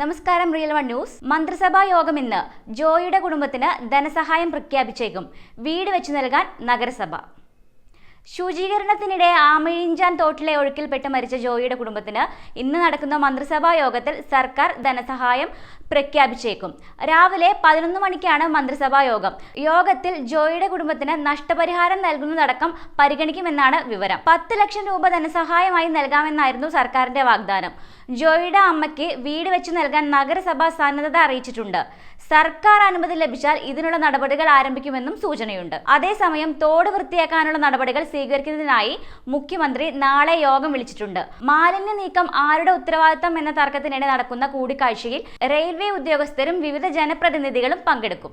നമസ്കാരം real one news മന്ത്രിസഭാ യോഗം ഇന്ന് ജോയിയുടെ കുടുംബത്തിന് ധനസഹായം പ്രഖ്യാപിച്ചേക്കും. വീട് വെച്ചു നൽകാൻ നഗരസഭ. ശുചീകരണത്തിനിടെ ആമയിഞ്ചാൻ തോട്ടിലെ ഒഴുക്കിൽപ്പെട്ട് മരിച്ച ജോയിയുടെ കുടുംബത്തിന് ഇന്ന് നടക്കുന്ന മന്ത്രിസഭാ യോഗത്തിൽ സർക്കാർ ധനസഹായം പ്രഖ്യാപിച്ചേക്കും. രാവിലെ പതിനൊന്ന് മണിക്കാണ് മന്ത്രിസഭാ യോഗം. യോഗത്തിൽ ജോയിയുടെ കുടുംബത്തിന് നഷ്ടപരിഹാരം നൽകുന്നതടക്കം പരിഗണിക്കുമെന്നാണ് വിവരം. പത്ത് ലക്ഷം രൂപ ധനസഹായമായി നൽകാമെന്നായിരുന്നു സർക്കാരിന്റെ വാഗ്ദാനം. ജോയിയുടെ അമ്മയ്ക്ക് വീട് വെച്ച് നൽകാൻ നഗരസഭ സന്നദ്ധത അറിയിച്ചിട്ടുണ്ട്. സർക്കാർ അനുമതി ലഭിച്ചാൽ ഇതിനുള്ള നടപടികൾ ആരംഭിക്കുമെന്നും സൂചനയുണ്ട്. അതേസമയം തോട് വൃത്തിയാക്കാനുള്ള നടപടികൾ സ്വീകരിക്കുന്നതിനായി മുഖ്യമന്ത്രി നാളെ യോഗം വിളിച്ചിട്ടുണ്ട്. മാലിന്യ നീക്കം ആരുടെ ഉത്തരവാദിത്തം എന്ന തർക്കത്തിനിടെ നടക്കുന്ന കൂടിക്കാഴ്ചയിൽ റെയിൽവേ ഉദ്യോഗസ്ഥരും വിവിധ ജനപ്രതിനിധികളും പങ്കെടുക്കും.